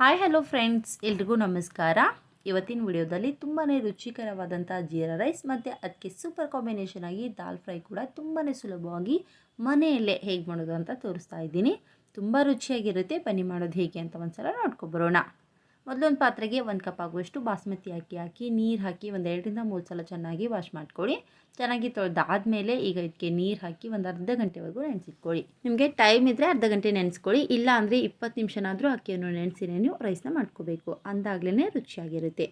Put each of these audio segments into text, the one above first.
Hi hello friends ಎಲ್ರಿಗೂ ನಮಸ್ಕಾರ. ಇವತ್ತಿನ ವಿಡಿಯೋದಲ್ಲಿ ತುಂಬಾ ರುಚಿಕರವಾದಂಥ ಜೀರಾ ರೈಸ್ ಮತ್ತು ಅದಕ್ಕೆ ಸೂಪರ್ ಕಾಂಬಿನೇಷನ್ ಆಗಿ ದಾಲ್ ಫ್ರೈ ಕೂಡ ತುಂಬಾ ಸುಲಭವಾಗಿ ಮನೆಯಲ್ಲೇ ಹೇಗೆ ಮಾಡೋದು ಅಂತ ತೋರಿಸ್ತಾ ಇದ್ದೀನಿ. ತುಂಬ ರುಚಿಯಾಗಿರುತ್ತೆ. ಬನ್ನಿ ಮಾಡೋದು ಹೇಗೆ ಅಂತ ಒಂದು ಸಲ ನೋಡ್ಕೊಬರೋಣ ಮೊದಲೊಂದು ಪಾತ್ರೆಗೆ ಒಂದು ಕಪ್ ಆಗುವಷ್ಟು ಬಾಸ್ಮತಿ ಅಕ್ಕಿ ಹಾಕಿ, ನೀರು ಹಾಕಿ ಒಂದು ಎರಡರಿಂದ ಮೂರು ಸಲ ಚೆನ್ನಾಗಿ ವಾಶ್ ಮಾಡ್ಕೊಳ್ಳಿ. ಚೆನ್ನಾಗಿ ತೊಳೆದಾದ್ಮೇಲೆ ಈಗ ಇದಕ್ಕೆ ನೀರು ಹಾಕಿ ಒಂದು ಅರ್ಧ ಗಂಟೆವರೆಗೂ ನೆನೆಸಿಟ್ಕೊಳ್ಳಿ. ನಿಮಗೆ ಟೈಮ್ ಇದ್ದರೆ ಅರ್ಧ ಗಂಟೆ ನೆನೆಸ್ಕೊಳ್ಳಿ. ಇಲ್ಲ ಅಂದರೆ ಇಪ್ಪತ್ತು ನಿಮಿಷನಾದರೂ ಅಕ್ಕಿಯನ್ನು ನೆನೆಸಿನೇ ನೀವು ರೈಸ್ನ ಮಾಡ್ಕೋಬೇಕು. ಅಂದಾಗಲೇ ರುಚಿಯಾಗಿರುತ್ತೆ.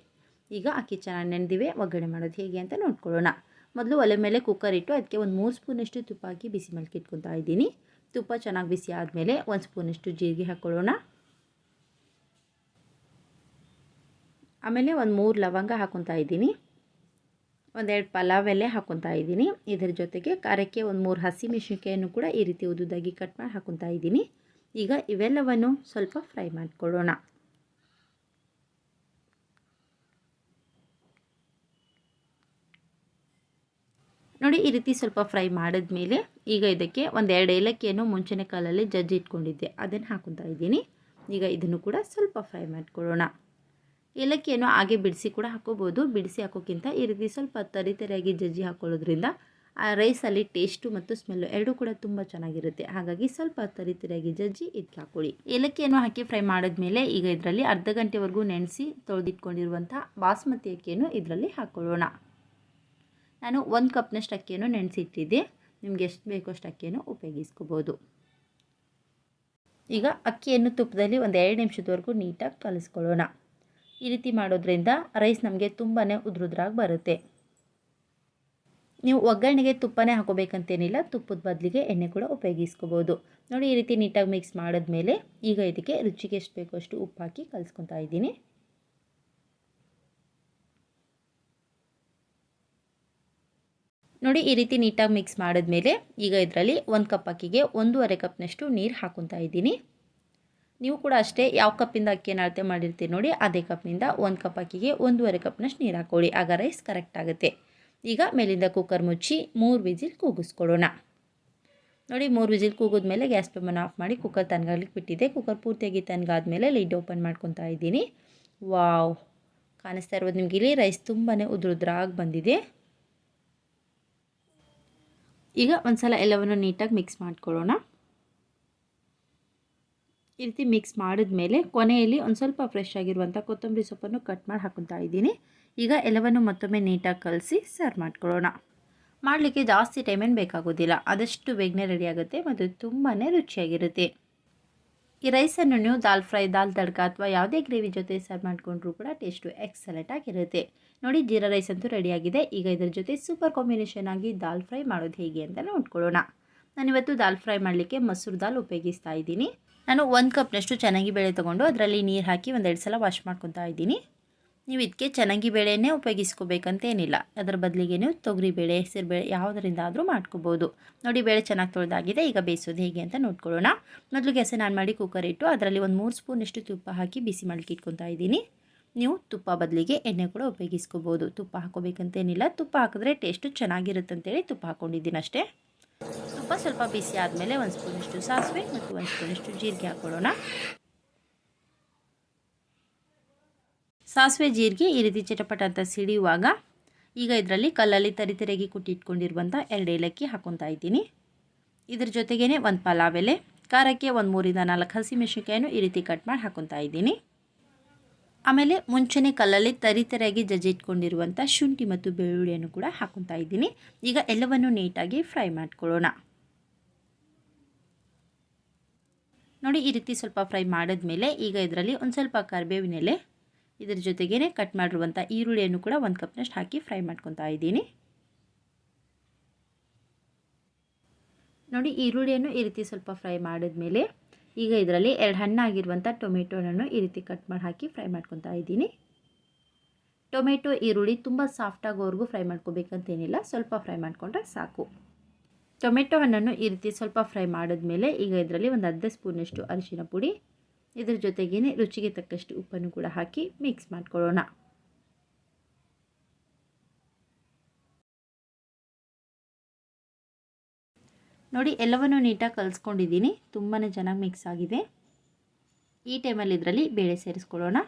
ಈಗ ಅಕ್ಕಿ ಚೆನ್ನಾಗಿ ನೆನೆದಿವೆ, ಒಗ್ಗರಣೆ ಮಾಡೋದು ಹೇಗೆ ಅಂತ ನೋಡ್ಕೊಳ್ಳೋಣ. ಮೊದಲು ಒಲೆ ಮೇಲೆ ಕುಕ್ಕರ್ ಇಟ್ಟು ಅದಕ್ಕೆ ಒಂದು ಮೂರು ಸ್ಪೂನಷ್ಟು ತುಪ್ಪ ಹಾಕಿ ಬಿಸಿ ಮಲ್ಕಿಟ್ಕೊತಾ ಇದ್ದೀನಿ. ತುಪ್ಪ ಚೆನ್ನಾಗಿ ಬಿಸಿ ಆದಮೇಲೆ ಒಂದು ಸ್ಪೂನಷ್ಟು ಜೀರಿಗೆ ಹಾಕ್ಕೊಳ್ಳೋಣ. ಆಮೇಲೆ ಒಂದು ಮೂರು ಲವಂಗ ಹಾಕೊತಾ ಇದ್ದೀನಿ. ಒಂದೆರಡು ಪಲಾವ್ ಎಲೆ ಹಾಕೊತಾ ಇದ್ದೀನಿ. ಇದರ ಜೊತೆಗೆ ಖಾರಕ್ಕೆ ಒಂದು ಮೂರು ಹಸಿ ಮೆಣಸಿನ್ಕಾಯನ್ನು ಕೂಡ ಈ ರೀತಿ ಉದ್ದುದಾಗಿ ಕಟ್ ಮಾಡಿ ಹಾಕೊತಾ ಇದ್ದೀನಿ. ಈಗ ಇವೆಲ್ಲವನ್ನು ಸ್ವಲ್ಪ ಫ್ರೈ ಮಾಡಿಕೊಳ್ಳೋಣ. ನೋಡಿ ಈ ರೀತಿ ಸ್ವಲ್ಪ ಫ್ರೈ ಮಾಡಿದ್ಮೇಲೆ ಈಗ ಇದಕ್ಕೆ ಒಂದೆರಡು ಏಲಕ್ಕಿಯನ್ನು ಮುಂಚೆನೆ ಕಾಲಲ್ಲಿ ಜಜ್ಜಿ ಇಟ್ಕೊಂಡಿದ್ದೆ. ಅದನ್ನು ಹಾಕೊತಾ ಇದ್ದೀನಿ. ಈಗ ಇದನ್ನು ಕೂಡ ಸ್ವಲ್ಪ ಫ್ರೈ ಮಾಡ್ಕೊಳ್ಳೋಣ. ಏಲಕ್ಕಿಯನ್ನು ಹಾಗೆ ಬಿಡಿಸಿ ಕೂಡ ಹಾಕೋಬೋದು. ಬಿಡಿಸಿ ಹಾಕೋಕ್ಕಿಂತ ಈ ರೀತಿ ಸ್ವಲ್ಪ ತರಿ ತರಿಯಾಗಿ ಜಜ್ಜಿ ಹಾಕೊಳ್ಳೋದ್ರಿಂದ ಆ ರೈಸಲ್ಲಿ ಟೇಸ್ಟು ಮತ್ತು ಸ್ಮೆಲ್ಲು ಎರಡೂ ಕೂಡ ತುಂಬ ಚೆನ್ನಾಗಿರುತ್ತೆ. ಹಾಗಾಗಿ ಸ್ವಲ್ಪ ತರಿ ತರಿಯಾಗಿ ಜಜ್ಜಿ ಇದಕ್ಕೆ ಹಾಕೊಳ್ಳಿ. ಏಲಕ್ಕಿಯನ್ನು ಹಾಕಿ ಫ್ರೈ ಮಾಡಿದ್ಮೇಲೆ ಈಗ ಇದರಲ್ಲಿ ಅರ್ಧ ಗಂಟೆವರೆಗೂ ನೆನೆಸಿ ತೊಳೆದಿಟ್ಕೊಂಡಿರುವಂಥ ಬಾಸ್ಮತಿ ಅಕ್ಕಿಯನ್ನು ಇದರಲ್ಲಿ ಹಾಕ್ಕೊಳ್ಳೋಣ ನಾನು ಒಂದು ಕಪ್ನಷ್ಟು ಅಕ್ಕಿಯನ್ನು ನೆನೆಸಿಟ್ಟಿದ್ದೆ. ನಿಮ್ಗೆ ಎಷ್ಟು ಬೇಕೋ ಅಷ್ಟು ಅಕ್ಕಿಯನ್ನು ಉಪಯೋಗಿಸ್ಕೋಬೋದು. ಈಗ ಅಕ್ಕಿಯನ್ನು ತುಪ್ಪದಲ್ಲಿ ಒಂದು ಎರಡು ನಿಮಿಷದವರೆಗೂ ನೀಟಾಗಿ ಕಲಿಸ್ಕೊಳ್ಳೋಣ. ಈ ರೀತಿ ಮಾಡೋದ್ರಿಂದ ರೈಸ್ ನಮಗೆ ತುಂಬಾ ಉದ್ರುದ್ರಾಗಿ ಬರುತ್ತೆ. ನೀವು ಒಗ್ಗರಣೆಗೆ ತುಪ್ಪನೇ ಹಾಕೋಬೇಕಂತೇನಿಲ್ಲ, ತುಪ್ಪದ ಬದಲಿಗೆ ಎಣ್ಣೆ ಕೂಡ ಉಪಯೋಗಿಸ್ಕೋಬೋದು. ನೋಡಿ ಈ ರೀತಿ ನೀಟಾಗಿ ಮಿಕ್ಸ್ ಮಾಡಿದ್ಮೇಲೆ ಈಗ ಇದಕ್ಕೆ ರುಚಿಗೆ ಎಷ್ಟು ಬೇಕೋ ಅಷ್ಟು ಉಪ್ಪು ಹಾಕಿ ಕಲಿಸ್ಕೊತಾ ಇದ್ದೀನಿ. ನೋಡಿ ಈ ರೀತಿ ನೀಟಾಗಿ ಮಿಕ್ಸ್ ಮಾಡಿದ್ಮೇಲೆ ಈಗ ಇದರಲ್ಲಿ ಒಂದು ಕಪ್ ಅಕ್ಕಿಗೆ ಒಂದೂವರೆ ಕಪ್ನಷ್ಟು ನೀರು ಹಾಕೊತಾ ಇದ್ದೀನಿ. ನೀವು ಕೂಡ ಅಷ್ಟೇ ಯಾವ ಕಪ್ಪಿಂದ ಅಕ್ಕಿಯನ್ನು ಅಳತೆ ಮಾಡಿರ್ತೀರಿ ನೋಡಿ, ಅದೇ ಕಪ್ನಿಂದ ಒಂದು ಕಪ್ ಅಕ್ಕಿಗೆ ಒಂದೂವರೆ ಕಪ್ನಷ್ಟು ನೀರು ಹಾಕೊಳ್ಳಿ. ಆಗ ರೈಸ್ ಕರೆಕ್ಟ್ ಆಗುತ್ತೆ. ಈಗ ಮೇಲಿಂದ ಕುಕ್ಕರ್ ಮುಚ್ಚಿ ಮೂರು ವಿಜಿಲ್ ಕೂಗಿಸ್ಕೊಡೋಣ ನೋಡಿ, ಮೂರು ವಿಜಿಲ್ ಕೂಗಿದ್ಮೇಲೆ ಗ್ಯಾಸ್ ಪೇಮನ್ನು ಆಫ್ ಮಾಡಿ ಕುಕ್ಕರ್ ತನಗಾಗ್ಲಿಕ್ಕೆ ಬಿಟ್ಟಿದ್ದೆ. ಕುಕ್ಕರ್ ಪೂರ್ತಿಯಾಗಿ ತನಗಾದ್ಮೇಲೆ ಲಿಡ್ ಓಪನ್ ಮಾಡ್ಕೊತಾ ಇದ್ದೀನಿ. ವಾವ್! ಕಾಣಿಸ್ತಾ ಇರ್ಬೋದು ನಿಮಗೆ ಇಲ್ಲಿ ರೈಸ್ ತುಂಬಾ ಉದ್ರುದ್ರಾಗಿ ಬಂದಿದೆ. ಈಗ ಒಂದು ಸಲ ಎಲ್ಲವನ್ನು ನೀಟಾಗಿ ಮಿಕ್ಸ್ ಮಾಡ್ಕೊಳ್ಳೋಣ. ಈ ರೀತಿ ಮಿಕ್ಸ್ ಮಾಡಿದ್ಮೇಲೆ ಕೊನೆಯಲ್ಲಿ ಒಂದು ಸ್ವಲ್ಪ ಫ್ರೆಶ್ ಆಗಿರುವಂಥ ಕೊತ್ತಂಬರಿ ಸೊಪ್ಪನ್ನು ಕಟ್ ಮಾಡಿ ಹಾಕೊತಾ ಇದ್ದೀನಿ. ಈಗ ಎಲ್ಲವನ್ನು ಮತ್ತೊಮ್ಮೆ ನೀಟಾಗಿ ಕಲಸಿ ಸರ್ವ್ ಮಾಡ್ಕೊಳ್ಳೋಣ. ಮಾಡಲಿಕ್ಕೆ ಜಾಸ್ತಿ ಟೈಮೇನು ಬೇಕಾಗೋದಿಲ್ಲ. ಆದಷ್ಟು ಬೇಗನೆ ರೆಡಿ ಆಗುತ್ತೆ ಮತ್ತು ತುಂಬಾ ರುಚಿಯಾಗಿರುತ್ತೆ. ಈ ರೈಸನ್ನು ನೀವು ದಾಲ್ ಫ್ರೈ ದಾಲ್ ತಡ್ಕ ಅಥವಾ ಯಾವುದೇ ಗ್ರೇವಿ ಜೊತೆ ಸರ್ವ್ ಮಾಡಿಕೊಂಡ್ರೂ ಕೂಡ ಟೇಸ್ಟು ಎಕ್ಸಲೆಂಟ್ ಆಗಿರುತ್ತೆ. ನೋಡಿ ಜೀರಾ ರೈಸ್ ಅಂತೂ ರೆಡಿಯಾಗಿದೆ ಈಗ ಇದರ ಜೊತೆ ಸೂಪರ್ ಕಾಂಬಿನೇಷನ್ ಆಗಿ ದಾಲ್ ಫ್ರೈ ಮಾಡೋದು ಹೇಗೆ ಅಂತ ನೋಡ್ಕೊಳ್ಳೋಣ. ನಾನಿವತ್ತು ದಾಲ್ ಫ್ರೈ ಮಾಡಲಿಕ್ಕೆ ಮೊಸರು ದಾಲ್ ಉಪಯೋಗಿಸ್ತಾ ಇದ್ದೀನಿ. ನಾನು ಒಂದು ಕಪ್ನಷ್ಟು ಚೆನ್ನಾಗಿ ಬೇಳೆ ತೊಗೊಂಡು ಅದರಲ್ಲಿ ನೀರು ಹಾಕಿ ಒಂದೆರಡು ಸಲ ವಾಶ್ ಮಾಡ್ಕೊತಾ ಇದ್ದೀನಿ. ನೀವು ಇದಕ್ಕೆ ಚೆನ್ನಾಗಿ ಬೇಳೆನೇ ಉಪಯೋಗಿಸ್ಕೋಬೇಕಂತೇನಿಲ್ಲ ಅದರ ಬದಲಿಗೆ ನೀವು ತೊಗರಿ ತೊಗರಿಬೇಳೆ ಹೆಸರುಬೇಳೆ ಯಾವುದರಿಂದ ಆದರೂ ಮಾಡ್ಕೋಬೋದು. ನೋಡಿ ಬೇಳೆ ಚೆನ್ನಾಗಿ ತೊಳೆದಾಗಿದೆ, ಈಗ ಬೇಯಿಸೋದು ಹೇಗೆ ಅಂತ ನೋಡ್ಕೊಳ್ಳೋಣ. ಮೊದಲು ಗ್ಯಾಸನ್ನು ಆನ್ ಮಾಡಿ ಕುಕ್ಕರ್ ಇಟ್ಟು ಅದರಲ್ಲಿ ಒಂದು ಮೂರು ಸ್ಪೂನಷ್ಟು ತುಪ್ಪ ಹಾಕಿ ಬಿಸಿ ಮಾಡಲಿಕ್ಕೆ ಇಟ್ಕೊತಾ ಇದ್ದೀನಿ. ನೀವು ತುಪ್ಪ ಬದಲಿಗೆ ಎಣ್ಣೆ ಕೂಡ ಉಪಯೋಗಿಸ್ಕೋಬೋದು. ತುಪ್ಪ ಹಾಕೋಬೇಕಂತೇನಿಲ್ಲ ತುಪ್ಪ ಹಾಕಿದ್ರೆ ಟೇಸ್ಟು ಚೆನ್ನಾಗಿರುತ್ತಂತೇಳಿ ತುಪ್ಪ ಹಾಕ್ಕೊಂಡಿದ್ದೀನಿ ಅಷ್ಟೇ ತುಪ್ಪ ಸ್ವಲ್ಪ ಬಿಸಿ ಆದಮೇಲೆ ಒಂದು ಸ್ಪೂನಷ್ಟು ಸಾಸಿವೆ ಮತ್ತು ಒಂದು ಸ್ಪೂನಷ್ಟು ಜೀರಿಗೆ ಹಾಕ್ಕೊಳ್ಳೋಣ ಸಾಸಿವೆ, ಜೀರಿಗೆ ಈ ರೀತಿ ಚಟಪಟ ಅಂತ ಸಿಡಿಯುವಾಗ ಈಗ ಇದರಲ್ಲಿ ಕಲ್ಲಲ್ಲಿ ತರಿತರೆಗಿ ಕುಟ್ಟಿಟ್ಕೊಂಡಿರುವಂಥ ಎರಡು ಏಲಕ್ಕಿ ಹಾಕೊತಾ ಇದ್ದೀನಿ. ಇದ್ರ ಜೊತೆಗೇ ಒಂದು ಪಲಾವ್ ಎಲೆ, ಖಾರಕ್ಕೆ ಒಂದು ಮೂರಿಂದ ನಾಲ್ಕು ಹಸಿಮೆಣಸಿನ್ಕಾಯನ್ನು ಈ ರೀತಿ ಕಟ್ ಮಾಡಿ ಹಾಕೊತಾ ಇದ್ದೀನಿ. ಆಮೇಲೆ ಮುಂಚೆನೇ ಕಲ್ಲಲ್ಲಿ ತರಿತರಿಯಾಗಿ ಜಜ್ಜಿ ಇಟ್ಕೊಂಡಿರುವಂಥ ಶುಂಠಿ ಮತ್ತು ಬೆಳ್ಳುಳ್ಳಿಯನ್ನು ಕೂಡ ಹಾಕೊತಾ ಇದ್ದೀನಿ. ಈಗ ಎಲ್ಲವನ್ನು ನೀಟಾಗಿ ಫ್ರೈ ಮಾಡ್ಕೊಳ್ಳೋಣ. ನೋಡಿ, ಈ ರೀತಿ ಸ್ವಲ್ಪ ಫ್ರೈ ಮಾಡಿದ್ಮೇಲೆ ಈಗ ಇದರಲ್ಲಿ ಒಂದು ಸ್ವಲ್ಪ ಕರಿಬೇವಿನೆಲೆ ಇದರ ಜೊತೆಗೇ ಕಟ್ ಮಾಡಿರುವಂಥ ಈರುಳ್ಳಿಯನ್ನು ಕೂಡ ಒಂದು ಕಪ್ನಷ್ಟು ಹಾಕಿ ಫ್ರೈ ಮಾಡ್ಕೊತಾ ಇದ್ದೀನಿ. ನೋಡಿ, ಈರುಳ್ಳಿಯನ್ನು ಈ ರೀತಿ ಸ್ವಲ್ಪ ಫ್ರೈ ಮಾಡಿದ್ಮೇಲೆ ಈಗ ಇದರಲ್ಲಿ ಎರಡು ಹಣ್ಣಾಗಿರುವಂಥ ಟೊಮೆಟೊನನ್ನು ಈ ರೀತಿ ಕಟ್ ಮಾಡಿ ಹಾಕಿ ಫ್ರೈ ಮಾಡ್ಕೊತಾ ಇದ್ದೀನಿ. ಟೊಮೆಟೊ, ಈರುಳ್ಳಿ ತುಂಬ ಸಾಫ್ಟಾಗೋವರೆಗೂ ಫ್ರೈ ಮಾಡ್ಕೋಬೇಕಂತೇನಿಲ್ಲ, ಸ್ವಲ್ಪ ಫ್ರೈ ಮಾಡಿಕೊಂಡ್ರೆ ಸಾಕು. ಟೊಮೆಟೊ ಹಣ್ಣನ್ನು ಈ ರೀತಿ ಸ್ವಲ್ಪ ಫ್ರೈ ಮಾಡಿದ್ಮೇಲೆ ಈಗ ಇದರಲ್ಲಿ ಒಂದು ಅರ್ಧ ಸ್ಪೂನಷ್ಟು ಅರಿಶಿನ ಪುಡಿ, ಇದ್ರ ಜೊತೆಗೇ ರುಚಿಗೆ ತಕ್ಕಷ್ಟು ಉಪ್ಪನ್ನು ಕೂಡ ಹಾಕಿ ಮಿಕ್ಸ್ ಮಾಡ್ಕೊಳ್ಳೋಣ. ನೋಡಿ, ಎಲ್ಲವನ್ನು ನೀಟಾಗಿ ಕಲಿಸ್ಕೊಂಡಿದ್ದೀನಿ. ತುಂಬಾ ಚೆನ್ನಾಗಿ ಮಿಕ್ಸ್ ಆಗಿದೆ. ಈ ಟೈಮಲ್ಲಿ ಇದರಲ್ಲಿ ಬೇಳೆ ಸೇರಿಸ್ಕೊಳ್ಳೋಣ.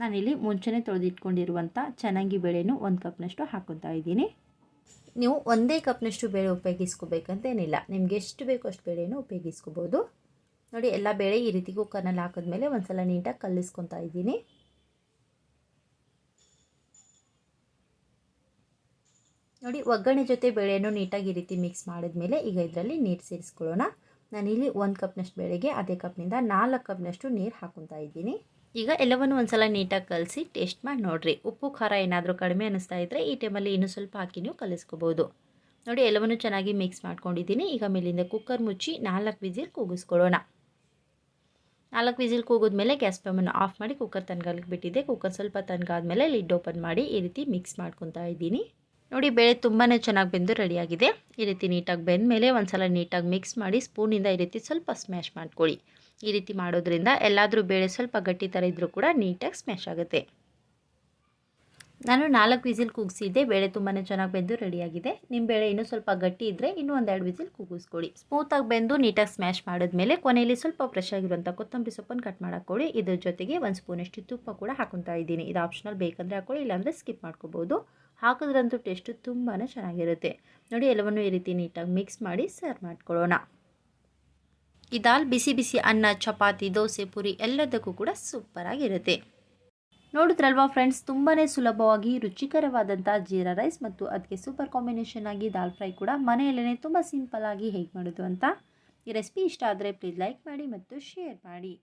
ನಾನಿಲ್ಲಿ ಮುಂಚೆನೇ ತೊಳೆದಿಟ್ಕೊಂಡಿರುವಂಥ ಚೆನ್ನಾಗಿ ಬೇಳೆನೂ ಒಂದು ಕಪ್ನಷ್ಟು ಹಾಕೊತಾ ಇದ್ದೀನಿ. ನೀವು ಒಂದೇ ಕಪ್ನಷ್ಟು ಬೇಳೆ ಉಪಯೋಗಿಸ್ಕೋಬೇಕಂತೇನಿಲ್ಲ ನಿಮ್ಗೆ ಎಷ್ಟು ಬೇಕೋ ಅಷ್ಟು ಬೇಳೆನೂ ಉಪಯೋಗಿಸ್ಕೋಬೋದು. ನೋಡಿ, ಎಲ್ಲ ಬೇಳೆ ಈ ರೀತಿ ಕುಕ್ಕರ್ನಲ್ಲಿ ಹಾಕಿದ್ಮೇಲೆ ಒಂದು ಸಲ ನೀಟಾಗಿ ಕಲ್ಲಿಸ್ಕೊತಾ ಇದ್ದೀನಿ. ನೋಡಿ, ಒಗ್ಗರಣೆ ಜೊತೆ ಬೇಳೆಯನ್ನು ನೀಟಾಗಿ ಈ ರೀತಿ ಮಿಕ್ಸ್ ಮಾಡಿದ್ಮೇಲೆ ಈಗ ಇದರಲ್ಲಿ ನೀರು ಸೇರಿಸ್ಕೊಳ್ಳೋಣ. ನಾನಿಲ್ಲಿ ಒಂದು ಕಪ್ನಷ್ಟು ಬೇಳೆಗೆ, ಅದೇ ಕಪ್ನಿಂದ ನಾಲ್ಕು ಕಪ್ನಷ್ಟು ನೀರು ಹಾಕೊತಾ ಇದ್ದೀನಿ. ಈಗ ಎಲ್ಲವನ್ನು ಒಂದ್ಸಲ ನೀಟಾಗಿ ಕಲಸಿ ಟೇಸ್ಟ್ ಮಾಡಿ ನೋಡಿರಿ. ಉಪ್ಪು, ಖಾರ ಏನಾದರೂ ಕಡಿಮೆ ಅನ್ನಿಸ್ತಾ ಇದ್ದರೆ ಈ ಟೈಮಲ್ಲಿ ಇನ್ನೂ ಸ್ವಲ್ಪ ಹಾಕಿ ನೀವು ಕಲಿಸ್ಕೋಬೋದು. ನೋಡಿ, ಎಲ್ಲವನ್ನು ಚೆನ್ನಾಗಿ ಮಿಕ್ಸ್ ಮಾಡ್ಕೊಂಡಿದ್ದೀನಿ. ಈಗ ಮೇಲಿಂದ ಕುಕ್ಕರ್ ಮುಚ್ಚಿ ನಾಲ್ಕು ವಿಸಿಲ್ ಕೂಗಿಸ್ಕೊಳ್ಳೋಣ. ನಾಲ್ಕು ವಿಸಿಲ್ ಕೂಗಿದ್ಮೇಲೆ ಗ್ಯಾಸ್ ಫ್ಲೇಮನ್ನು ಆಫ್ ಮಾಡಿ ಕುಕ್ಕರ್ ತನ್ಗಾಲಿಗೆ ಬಿಟ್ಟಿದ್ದೆ ಕುಕ್ಕರ್ ಸ್ವಲ್ಪ ತನ್ಗಾದ್ಮೇಲೆ ಲಿಡ್ ಓಪನ್ ಮಾಡಿ ಈ ರೀತಿ ಮಿಕ್ಸ್ ಮಾಡ್ಕೊತಾ ಇದ್ದೀನಿ. ನೋಡಿ, ಬೇಳೆ ತುಂಬಾ ಚೆನ್ನಾಗಿ ಬೆಂದು ರೆಡಿಯಾಗಿದೆ. ಈ ರೀತಿ ನೀಟಾಗಿ ಬೆಂದ ಮೇಲೆ ಒಂದು ಸಲ ನೀಟಾಗಿ ಮಿಕ್ಸ್ ಮಾಡಿ ಸ್ಪೂನಿಂದ ಈ ರೀತಿ ಸ್ವಲ್ಪ ಸ್ಮ್ಯಾಶ್ ಮಾಡ್ಕೊಳ್ಳಿ. ಈ ರೀತಿ ಮಾಡೋದ್ರಿಂದ ಎಲ್ಲಾದರೂ ಬೇಳೆ ಸ್ವಲ್ಪ ಗಟ್ಟಿ ಥರ ಇದ್ದರೂ ಕೂಡ ನೀಟಾಗಿ ಸ್ಮ್ಯಾಶ್ ಆಗುತ್ತೆ. ನಾನು ನಾಲ್ಕು ವಿಸಿಲ್ ಕೂಗಿಸಿದ್ದೆ, ಬೇಳೆ ತುಂಬಾ ಚೆನ್ನಾಗಿ ಬೆಂದು ರೆಡಿಯಾಗಿದೆ. ನಿಮ್ಮ ಬೇಳೆ ಇನ್ನೂ ಸ್ವಲ್ಪ ಗಟ್ಟಿ ಇದ್ದರೆ ಇನ್ನೂ ಒಂದೆರಡು ವಿಸಿಲ್ ಕೂಗಿಸ್ಕೊಳ್ಳಿ. ಸ್ಮೂತಾಗಿ ಬೆಂದು ನೀಟಾಗಿ ಸ್ಮ್ಯಾಶ್ ಮಾಡಿದ್ಮೇಲೆ ಕೊನೆಯಲ್ಲಿ ಸ್ವಲ್ಪ ಫ್ರೆಶ್ ಆಗಿರುವಂಥ ಕೊತ್ತಂಬರಿ ಸೊಪ್ಪನ್ನು ಕಟ್ ಮಾಡಿಕೊಳ್ಳಿ. ಇದ್ರ ಜೊತೆಗೆ ಒಂದು ಸ್ಪೂನಷ್ಟು ತುಪ್ಪ ಕೂಡ ಹಾಕೊತಾ ಇದ್ದೀನಿ. ಇದು ಆಪ್ಷನಲ್ ಬೇಕಂದರೆ ಹಾಕೊಳ್ಳಿ, ಇಲ್ಲಾಂದರೆ ಸ್ಕಿಪ್ ಮಾಡ್ಕೋಬೋದು. ಹಾಕಿದ್ರಂತೂ ಟೇಸ್ಟು ತುಂಬಾ ಚೆನ್ನಾಗಿರುತ್ತೆ. ನೋಡಿ, ಎಲ್ಲವನ್ನು ಈ ರೀತಿ ನೀಟಾಗಿ ಮಿಕ್ಸ್ ಮಾಡಿ ಸರ್ವ್ ಮಾಡ್ಕೊಳ್ಳೋಣ. ಈ ದಾಲ್ ಬಿಸಿ ಬಿಸಿ ಅನ್ನ, ಚಪಾತಿ, ದೋಸೆ, ಪುರಿ ಎಲ್ಲದಕ್ಕೂ ಕೂಡ ಸೂಪರಾಗಿರುತ್ತೆ. ನೋಡಿದ್ರಲ್ವಾ ಫ್ರೆಂಡ್ಸ್ ತುಂಬಾ ಸುಲಭವಾಗಿ ರುಚಿಕರವಾದಂಥ ಜೀರಾ ರೈಸ್ ಮತ್ತು ಅದಕ್ಕೆ ಸೂಪರ್ ಕಾಂಬಿನೇಷನ್ ಆಗಿ ದಾಲ್ ಫ್ರೈ ಕೂಡ ಮನೆಯಲ್ಲೇ ತುಂಬ ಆಗಿ ಹೇಗೆ ಮಾಡೋದು ಅಂತ. ಈ ರೆಸಿಪಿ ಇಷ್ಟ ಆದರೆ ಪ್ಲೀಸ್ ಲೈಕ್ ಮಾಡಿ ಮತ್ತು ಶೇರ್ ಮಾಡಿ.